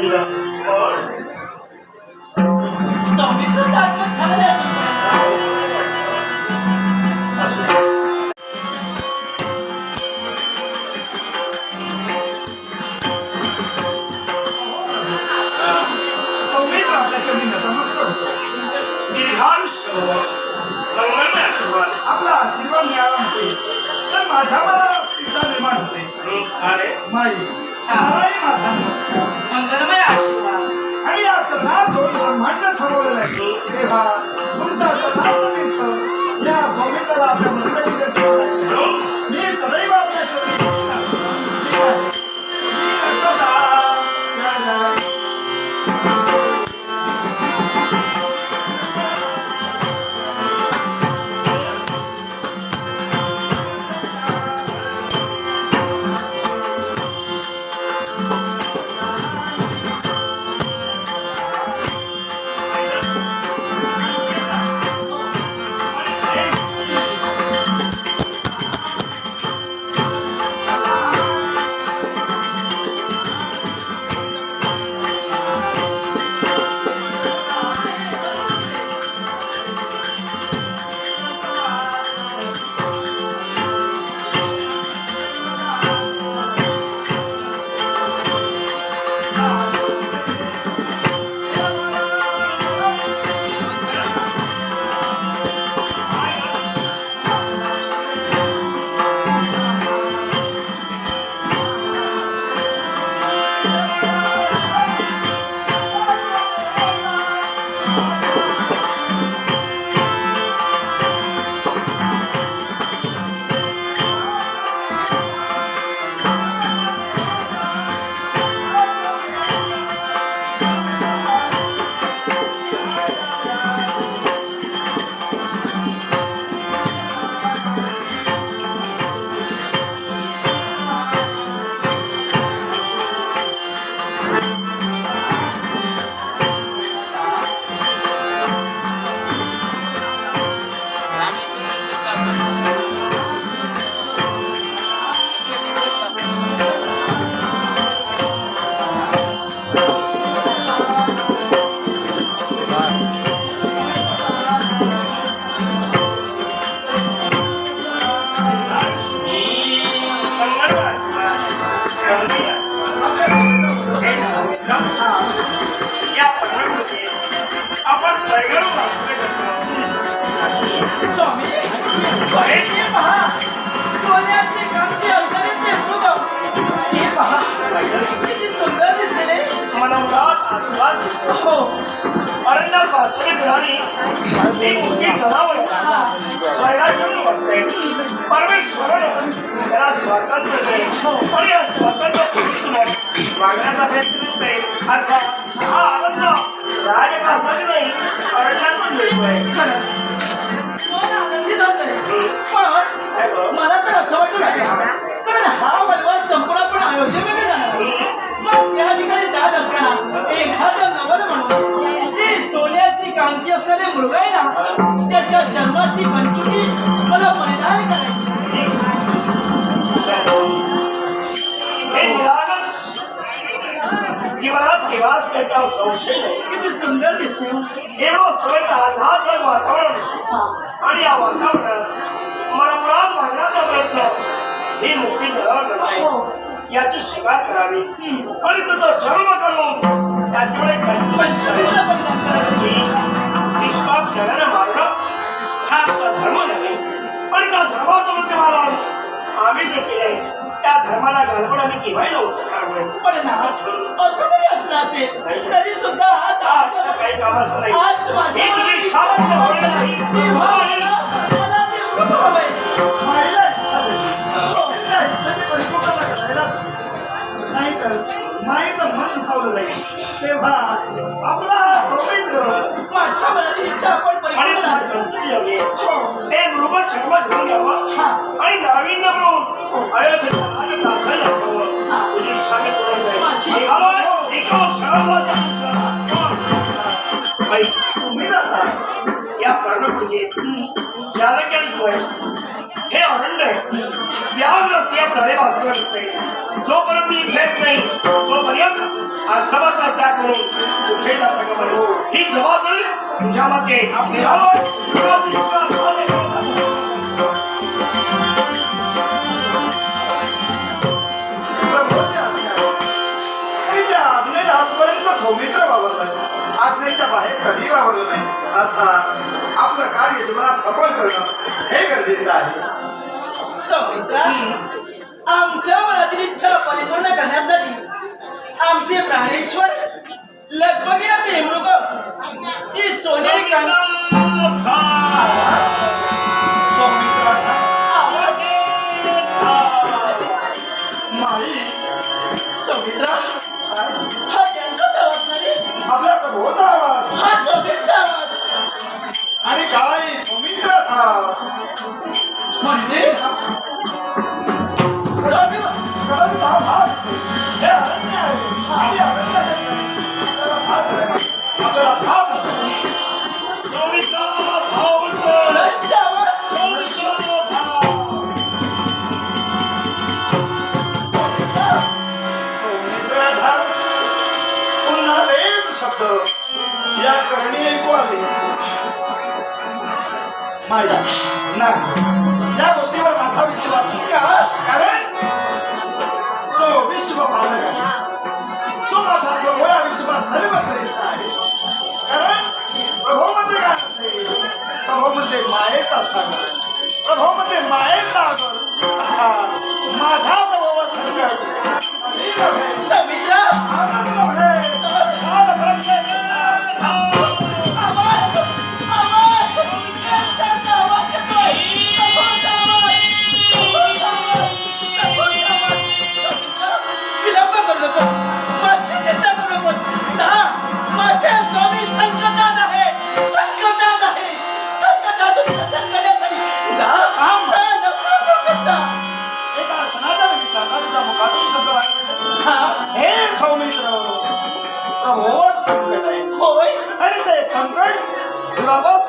दिलं पण सौमित्रचं आगमन हो अरण्यात वास्तविक राणी ही. मुलगी जनावर परमेश्वरानं त्याला स्वातंत्र्य दे आणि हो. या स्वातंत्र्य वागण्याचा प्रयत्न अर्थात हा आनंद राजकासाठी नाही अरण्यातून मिळतोय. खरं किती सुंदर दिसते हो. एवढं सगळं आल्हाददायक वातावरण हा. आणि या वातावरणात मला मुळात मागण्याचा प्रयत्न ही मुक्ती आहे हो. याची शिकार करावी आणि तुझा जन्म करून त्याच्यामुळे निष्पाप जगाने मारणं हा धर्म नाही आणि त्या धर्माचा मध्य मला आम्ही केले त्या धर्माला घालवून आम्ही केव्हाही लावू शकणार नाही पण ना असं जरी असलं असेल तरी सुद्धा आज काही कामाचं नाही. आज इच्छा पूर्ण होणार नाही. तेव्हा मला- मला ते मृग हवंय. माईला इच्छा झाली. त्या इच्छेची परिपूर्णता करायलाच? नाहीतर माईचं मन दुखावलं जाईल. तेव्हा आपला हा सौमित्र माझ्या मनाची इच्छा आपण हो. ते मृग छर्म घेऊन यावं. हा. आणि नाविन्य म्हणून अयोध्येला आणि नाचायला हवं. हा. तुझी इच्छा मी पूर्ण तुम्ही जाता या प्राणपूजेत. हे अरण्य व्याघ्र या प्रदेश असते जोपर्यंत मी इथे येत नाही तोपर्यंत आश्रमाचा म्हणून कुठे जाता का बाई? ही जबाबदारी तुझ्या मागे आपल्यावर आजपर्यंत सौमित्र आज्ञेच्या बाहेर कधी वावरलं नाही अर्थात शब्द. या करणी ऐकू आले. माझा नाही. प्रभू मायेचा सागर. प्रभू मध्ये मायेचा आगर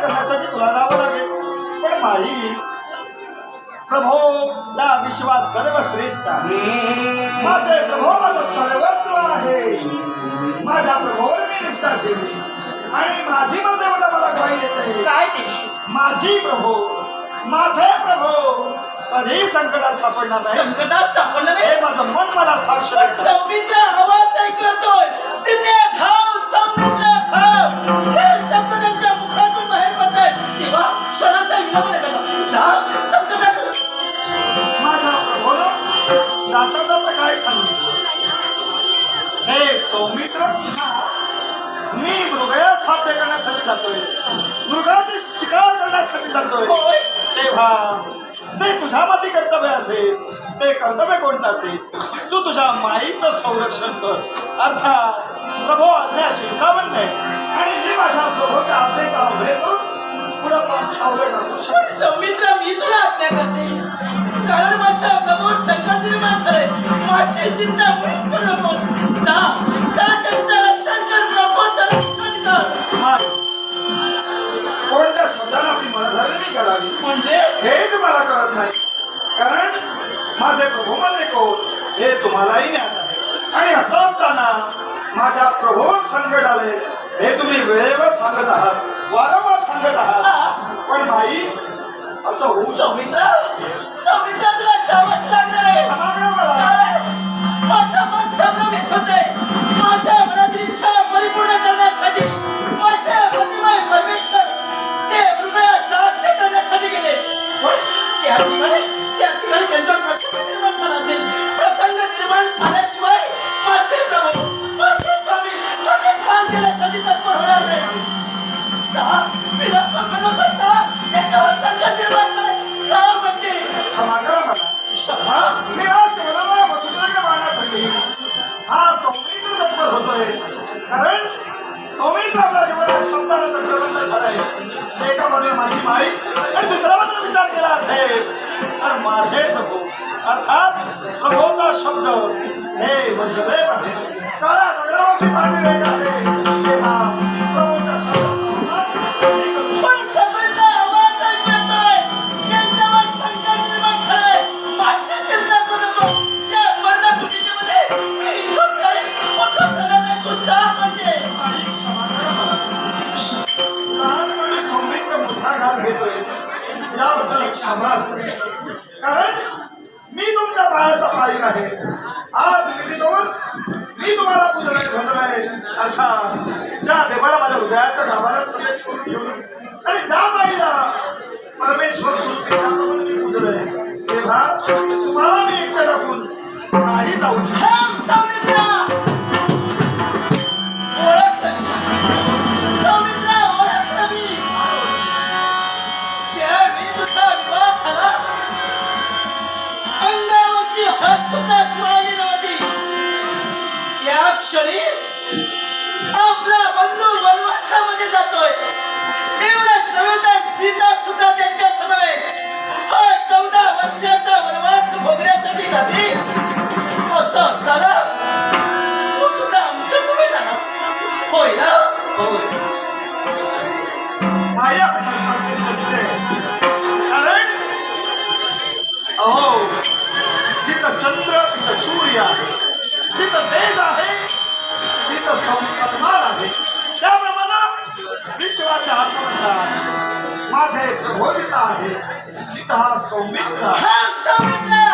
करण्यासाठी तुला जावं लागेल. पण माई प्रभो या विश्वात सर्वश्रेष्ठ आहे. माझे प्रभो माझं सर्वस्व आहे. माझ्या प्रभोवर मी निष्ठा ठेवली आणि माझी मला मला ग्वाही देते. काय माझी प्रभो माझे प्रभो कधी संकटात सापडणार नाही. संकटात सापडलं नाही? हे माझं मन मला साक्ष. सौमित्र आवाज ऐकू येतोय सिद्धे धाव सौमित्र धाव. क्षणाचा विलंब न करता जा संकटात माझ्या प्रभोनं जाता जाता काय सांगितलं हे सौमित्र मी मृगया साध्य करण्यासाठी जातोय. मृगाची शिकार करण्यासाठी जातोय. तेव्हा जे तुझ्यामध्ये कर्तव्य असेल ते कर्तव्य कोणतं असेल? तू तुझ्या माईचं संरक्षण कर. अर्थात प्रभो आज्ञा शिरसावंत आहे. आणि मी माझ्या प्रभोच्या आज्ञेचा अभय पण सौमित्र मी तुला आज्ञा करते. कारण माझ्या प्रभू संकट निर्माण झालंय. माझी चिंता मुळीच करू नकोस. जा जा त्यांचं रक्षण कर प्रभूचं रक्षण कर. माय, कोणत्या शब्दाला आपली मनधरणी करावी म्हणजे? हेच मला कळत नाही. कारण माझे प्रभूमध्ये कोण हे तुम्हालाही ज्ञात आहे. आणि असं असताना माझ्या प्रभूवर संकट आले हे तुम्ही वेळेवर सांगत आहात वारंवार सांगत आहात. पण माई असं होऊ सौमित्र सौमित्र तुला जावंच लागणार आहे. माझं मन संभ्रमित होते माझ्या मनातील इच्छा परिपूर्ण करण्यासाठी माझे प्रतिमय परमेश्वर. ते हृदया साध्य करण्यासाठी गेले. पण त्या ठिकाणी त्या ठिकाणी त्यांच्यावर प्रसंग निर्माण झाला असेल. प्रसंग निर्माण झाल्याशिवाय माझे प्रभू माझे स्वामी कधीच मान देण्यासाठी तत्पर होणार नाही जा विलंब क्षमा निराश होणारा वसुदेव मानासाठी हा सौमित्र तत्पर होतोय कारण सौमित्र आपल्या जीवनात शब्दानं तत्वबंध झालाय एकामध्ये माझी माई आणि दुसऱ्यामध्ये विचार केला असेल तर माझे प्रभू अर्थात प्रभूचा शब्द हे वज्रदेव आहे काळा दगडावरची पाणी रेख आहे क्षमा कारण मी तुमच्या पायाचा मालिक आहे. आज विधीतोवर मी तुम्हाला पूजलाय भजलाय अर्थात ज्या देवाला माझ्या हृदयाच्या गाभाऱ्यात सगळे छोट घेऊन आणि ज्या बाईला परमेश्वर या क्षणी आपला बंधू वनवासामध्ये जातोय. एवढंच नव्हे तर सीता सुद्धा त्यांच्या समवेत. हा चौदा वर्षाचा वनवास भोगण्यासाठी जाते. असं असताना तू सुद्धा आमच्या समेत आलास. होय ना? माया ते कारण अहो जिथं चंद्र तिथं सूर्य आहे. जिथं वेद आहे तिथं सन्मान आहे. त्याप्रमाणे विश्वाच्या असं म्हणतात माझे प्रभोगिता आहे. तिथं हा सौमित्र सौमित्र!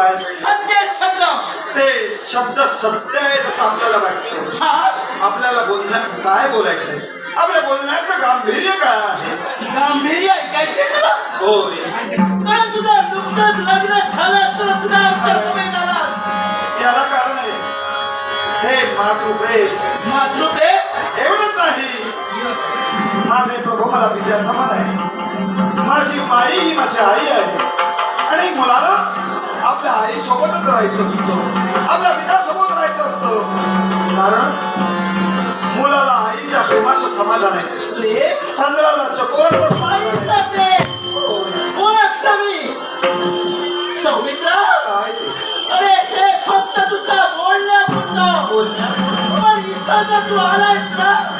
बाहेर. सत्य शब्द. ते शब्द सत्य आहे असं आपल्याला वाटतं. हा. आपल्याला बोलण्यात काय बोलायचंय? आपल्या बोलण्याचं गांभीर्य काय आहे? गांभीर्य ऐकायचे तुला? होय. पण तुझं नुकतंच लग्न झालं असताना सुद्धा आमच्या समेत आलास याला कारण आहे हे मातृप्रेम. मातृप्रेम? एवढंच नाही. माझे प्रभू मला पित्या समान आहे माझी माई ही माझी आई आहे. आणि मुलाला आपल्या आई सोबतच राहायचं असतं. आपल्या पित्यासोबत राहायचं असतं. कारण मुलाला आईच्या प्रेमाचं समाधान आहे. चंद्राला चकोराचं सौमित्रा? अरे हे फक्त तुझं बोलण्या- पण इथं जर तू आलायस ना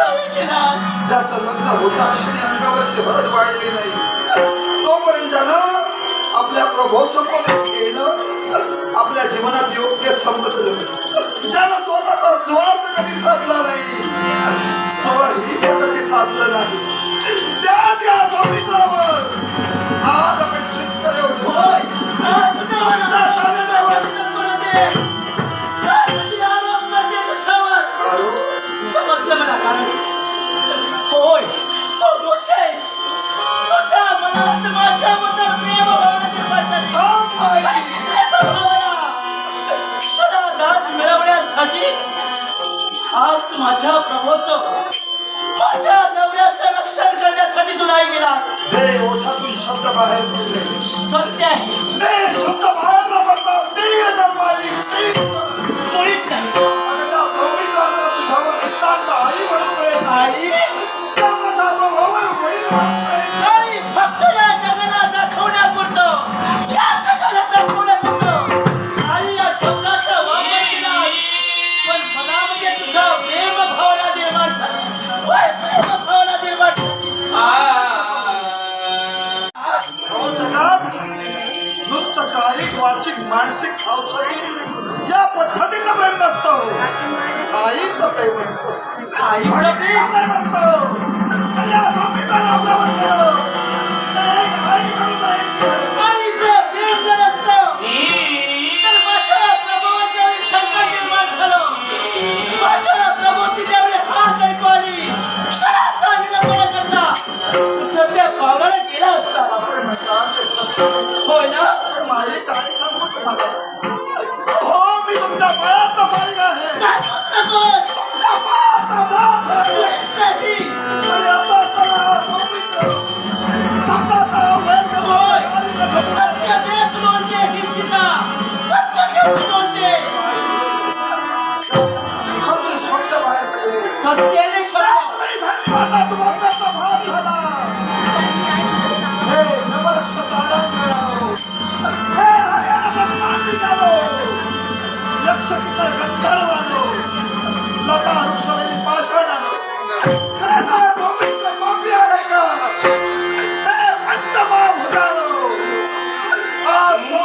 नाही ज्याचं लग्न होता क्षणी अंगावरची हळद वाढली नाही. तोपर्यंत ज्यानं आपल्या प्रभो संबोधित येणं आपल्या जीवनात योग्य समजलं ज्यानं स्वतःचा स्वार्थ कधी साधला नाही स्वहित कधी साधलं नाही. त्याच या स्वामित्रावर मिळवण्यासाठी आज माझ्या प्रभूचं माझ्या नवऱ्याचं रक्षण करण्यासाठी तू नाही गेला. जे ओठातून शब्द बाहेर पडले. सत्य आहे. ते शब्द बाहेर न ते ते. मुळीच नाही आई. आई! आईचं प्रेम असतं आईचं प्रेम प्रेम असतं आणि या संविधान आपल्यावर केलं. ते एक आई म्हणून नाही केलं. आईचं प्रेम जर असतं तर माझ्या प्रभूच्या वेळी संकट निर्माण झालं माझ्या प्रभूची ज्यावेळी हाक ऐकू आली क्षणाचा विलंब न करता सध्या पावलाला गेला असता. होय ना? पण माझी काय सांगू तुम्हाला. हो मी तुमच्या पायात मार्ग आहे सांगूच नकोस. तुमच्या पायात दास आहे. मुळीच नाही. आणि आता तर संविधान शब्दाचा वेद होय. आणि कसं सत्य तेच बोलते ही सीता. सत्य तेच बोलते. यक्ष किन्नर गंधर्वानो. लता वृक्षवेली पाषाणानो. खरंच हा सौमित्र पापी आहे का? हे पंचमहाभूतानो. आज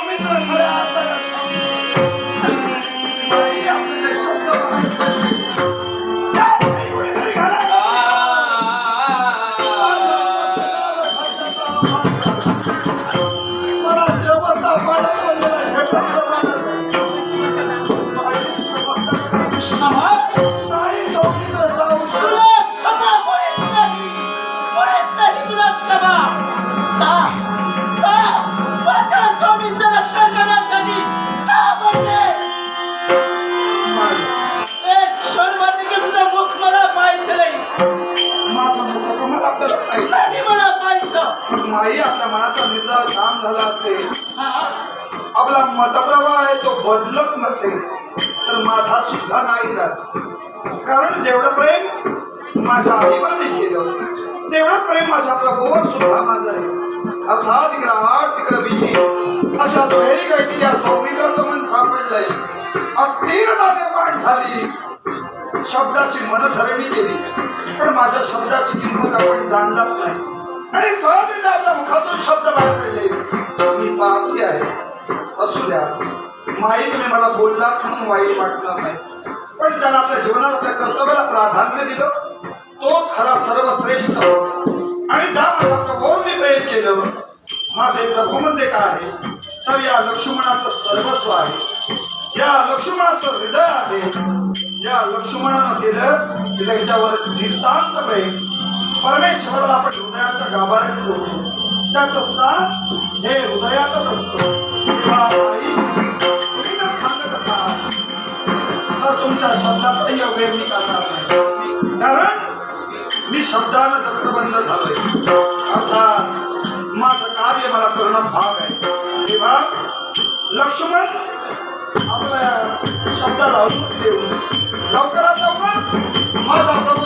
मतप्रवाह आहे तो बदलत नसेल तर माझा सुद्धा नाही कारण जेवढं प्रेम माझ्या आईवर मी केलं होतं तेवढं प्रेम माझ्या प्रभूवर सुद्धा माझं आहे. अर्थात इकडं आठ तिकडं बिही अशा दुहेरी गायची या सौमित्राचं मन सापडलंय. अस्थिरता निर्माण झाली. शब्दाची मनधरणी केली. पण माझ्या शब्दाची किंमत आपण जाणलाच नाही. आणि सहजरित्या आपल्या मुखातून शब्द बाहेर पडले. मी पापी आहे. असू द्या. माई तुम्ही मला बोललात म्हणून वाईट वाटणार नाही. पण ज्यानं आपल्या जीवनात आपल्या कर्तव्याला प्राधान्य दिलं तोच खरा सर्वश्रेष्ठ. आणि ज्या माझ्या प्रभूवर मी प्रेम केलं माझे प्रभू म्हणजे काय आहे? तर या लक्ष्मणाचं सर्वस्व आहे. या लक्ष्मणाचं हृदय आहे. या लक्ष्मणानं केलं की त्याच्यावर नितांत प्रेम. परमेश्वराला आपण हृदयाच्या गाभाऱ्यात ठेवतो. त्याचं स्थान हे हृदयातच असतं. तुम्ही जर सांगत असाल तर तुमच्या शब्दाचाही अवैर मी करणार नाही कारण मी शब्दानं जगतबंद झालोय. अर्थात माझं कार्य मला करणं भाग आहे. तेव्हा लक्ष्मण आपल्या शब्दाला अनुमती देऊन लवकरात लवकर माझा प्रभू